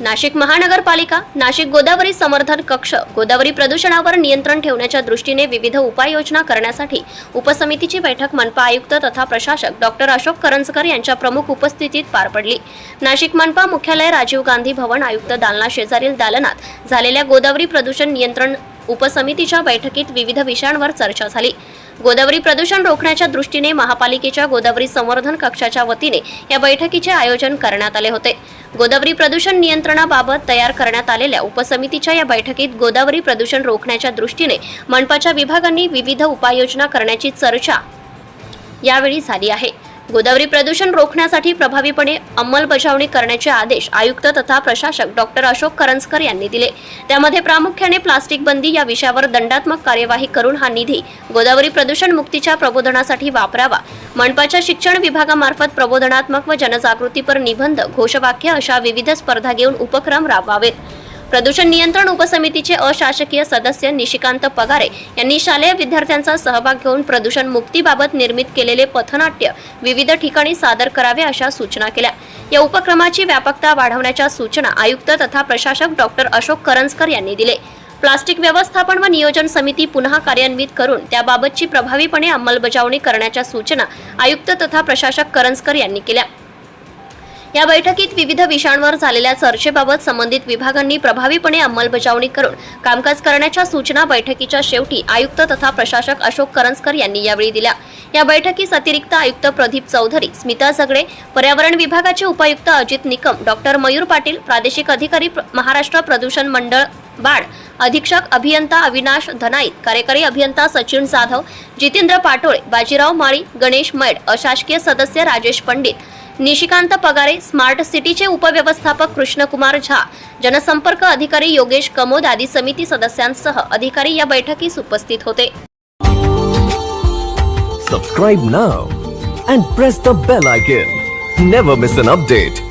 नाशिक महानगरपालिका नाशिक गोदावरी समर्थन कक्ष गोदावरी प्रदूषणावर नियंत्रण ठेवण्याच्या दृष्टीने विविध उपाययोजना करण्यासाठी उपसमितीची बैठक मनपा आयुक्त तथा प्रशासक डॉक्टर अशोक करंजकर यांच्या प्रमुख उपस्थितीत पार पडली. नाशिक मनपा मुख्यालय राजीव गांधी भवन आयुक्त दालना शेजारील दालनात झालेल्या गोदावरी प्रदूषण नियंत्रण उपसमितीच्या बैठकीत विविध विषयांवर चर्चा झाली. गोदावरी प्रदूषण रोखण्याच्या दृष्टीने महापालिकेच्या गोदावरी संवर्धन कक्षाच्या वतीने या बैठकीचे आयोजन करण्यात आले होते. गोदावरी प्रदूषण नियंत्रणाबाबत तयार करण्यात आलेल्या उपसमितीच्या या बैठकीत गोदावरी प्रदूषण रोखण्याच्या दृष्टीने मनपाच्या विभागांनी विविध उपाययोजना करण्याची चर्चा यावेळी झाली आहे. गोदावरी प्रदूषण रोखण्यासाठी प्रभावीपणे अंमलबजावणी करण्याचे आदेश आयुक्त तथा प्रशासक डॉक्टर अशोक करंजकर यांनी दिले. त्यामध्ये प्रामुख्याने प्लास्टिक बंदी या विषयावर दंडात्मक कार्यवाही करून हा निधी गोदावरी प्रदूषण मुक्तीच्या प्रबोधनासाठी वापरावा. मनपाच्या शिक्षण विभागामार्फत प्रबोधनात्मक व जनजागृतीपर निबंध घोषवाक्य अशा विविध स्पर्धा घेऊन उपक्रम राबवावेत. प्रदूषण नियंत्रण उपसमितीचे अशासकीय सदस्य निशिकांत पगारे यांनी शालेय विद्यार्थ्यांचा सहभाग घेऊन प्रदूषण मुक्तीबाबत निर्मित केलेले पथनाट्य विविध ठिकाणी सादर करावे अशा सूचना केल्या. या उपक्रमाची व्यापकता वाढवण्याच्या सूचना आयुक्त तथा प्रशासक डॉक्टर अशोक करंजकर यांनी दिले. प्लास्टिक व्यवस्थापन व नियोजन समिती पुन्हा कार्यान्वित करून त्याबाबतची प्रभावीपणे अंमलबजावणी करण्याच्या सूचना आयुक्त तथा प्रशासक करंजकर यांनी केल्या. या बैठकीत विविध विषयांवर झालेल्या चर्चेबाबत संबंधित विभागांनी प्रभावीपणे अंमलबजावणी करून कामकाज करण्याच्या सूचना बैठकीच्या शेवटी आयुक्त तथा प्रशासक अशोक करंजकर यांनी यावेळी दिल्या. या बैठकीस अतिरिक्त आयुक्त प्रदीप चौधरी स्मिता झगडे पर्यावरण विभागाचे उपायुक्त अजित निकम डॉक्टर मयूर पाटील प्रादेशिक अधिकारी महाराष्ट्र प्रदूषण मंडळ बाड अधीक्षक अभियंता अविनाश धनाईत कार्यकारी अभियंता सचिन जाधव जितेंद्र पाटोळे बाजीराव माळी गणेश मैड अशासकीय सदस्य राजेश पंडित निशिकांत पगारे स्मार्ट सिटीचे उपव्यवस्थापक कृष्णकुमार झा जनसंपर्क अधिकारी योगेश कमोद आदी समिती सदस्यांसह अधिकारी या बैठकीस उपस्थित होते. Subscribe now and press the bell icon never miss an update